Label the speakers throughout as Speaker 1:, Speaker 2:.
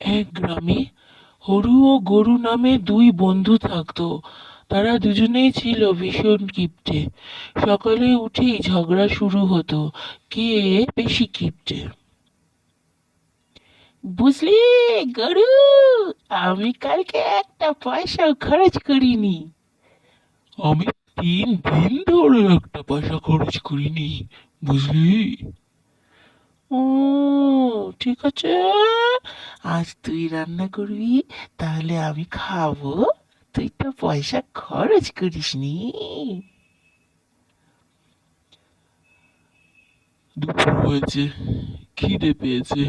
Speaker 1: এক গ্রামে হরু ও গরু নামে দুই বন্ধু থাকতো। তারা দুজনেই ছিল ভীষণ কিপ্টে। সকালে উঠেই ঝগড়া শুরু হতো, কে বেশি কিপ্টে। বুঝলি গরু, আমি কালকে একটা পয়সা খরচ করিনি। আমি তিন দিন ধরে একটা পয়সা খরচ করিনি, বুঝলি? ও ঠিক আছে। আজ তুই রান্না করবি তাহলে আমি খাব। তুই তো পয়সা খরচ করিসনি দুপুর হয়েছে খিদে পেয়েছে।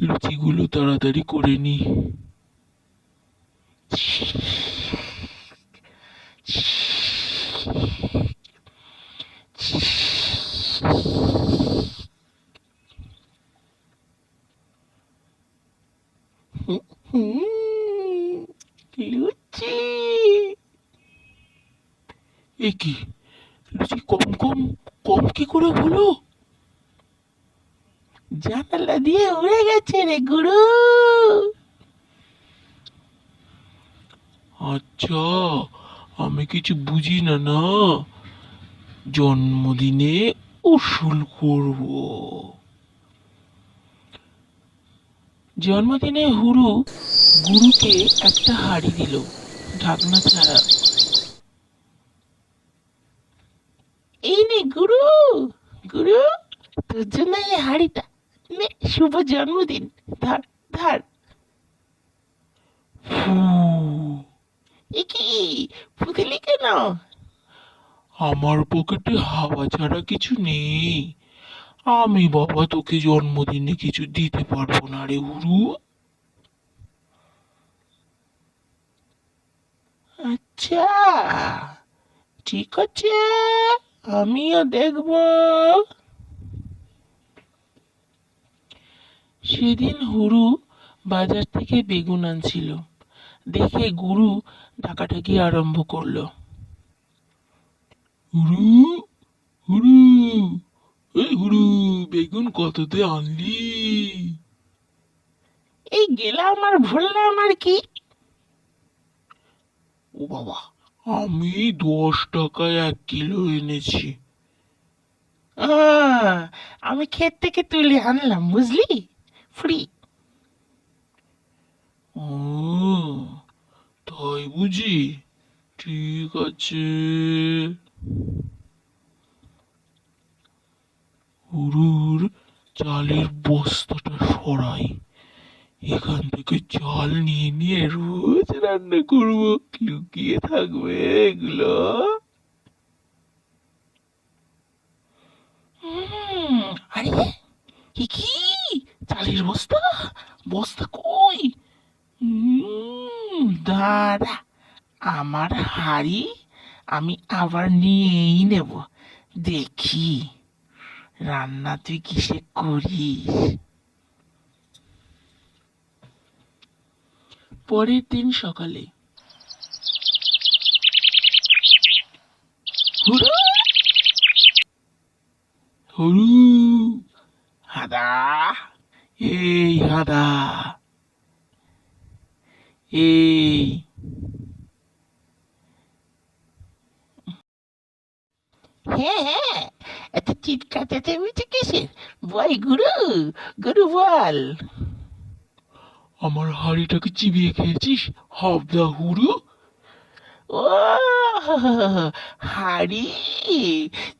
Speaker 1: লুচিগুলো তাড়াতাড়ি করে নি। লুচি। এ কি? লুচি কম কম কম কি করে হলো? জানালা দিয়ে উড়ে গেছে রে গুরু। আচ্ছা আমি কিছু বুঝি না না। জন্মদিনে উসুল করব। জন্মদিনে হুরু গুরুকে একটা হাড়ি দিল ঢাকনা ছাড়া। এই নে গুরু গুরু তোর জন্য এই হাড়িটা। নে শুভ জন্মদিন। ধর ধর। কি? ফুদিলি কেন আমার পকেটে হাওয়া ছাড়া কিছু নেই। আমি বাবা তোকে জন্মদিনে কিছু দিতে পারব না রে উরু আচ্ছা ঠিক আছে, আমিও দেখব। সেদিন হুরু বাজার থেকে বেগুন আনছিল। দেখে গুরু ডাকাডাকি আরম্ভ করল। হুরু হুরু। বেগুন কততে আনলি? এই গেলাম আর ভরলাম আর কি? ও বাবা আমি দশ টাকায় এক কিলো এনেছি। আমি ক্ষেত থেকে তুলে আনলাম বুঝলি? ফ্রি ও তাই বুঝি? ঠিক আছে। চালের বস্তাটা সরাই। এখান থেকে চাল নিয়ে নিয়ে রোজ রান্না করব। লুকিয়ে থাকবে এগুলো। আরে কি? চালের বস্তা? বস্তা কই? দাঁড়া, আমার হাড়ি আমি আবার নিয়েই নেব। দেখি। রান্না তুই কিসে করিস? পরের দিন সকালে। হুরু! হাদা! এই হাদা! এই! হ্যাঁ চিৎকার চেঁচামেচি কিসের বল গুরু গুরু বল। আমার হাড়িটাকে চিবিয়ে খেয়েছিস? হাবদা হুরু। ও হাড়ি?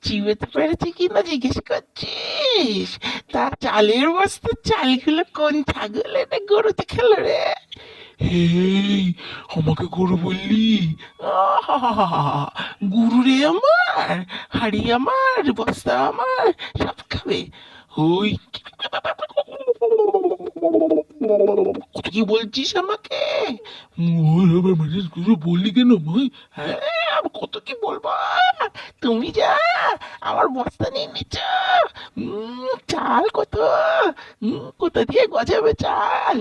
Speaker 1: চিবেতে পেরেছি কিনা জিজ্ঞেস করছিস? তা চালের বস্তা চালগুলো কোন ছাগল না গরুতে খেলো রে? হেই, আমাকে গরু বললি? গুরু রে আমার, হাড়ি আমার, বস্তা আমার, সব খাবে। ওই কত কি বলছিস আমাকে? গুরু বললি কেন ভাই হ্যাঁ? কত কি বলব? তুমি যা, আমার বস্তা নিয়ে নিচ্ছ। চাল কত? কোথা দিয়ে গজাবে চাল?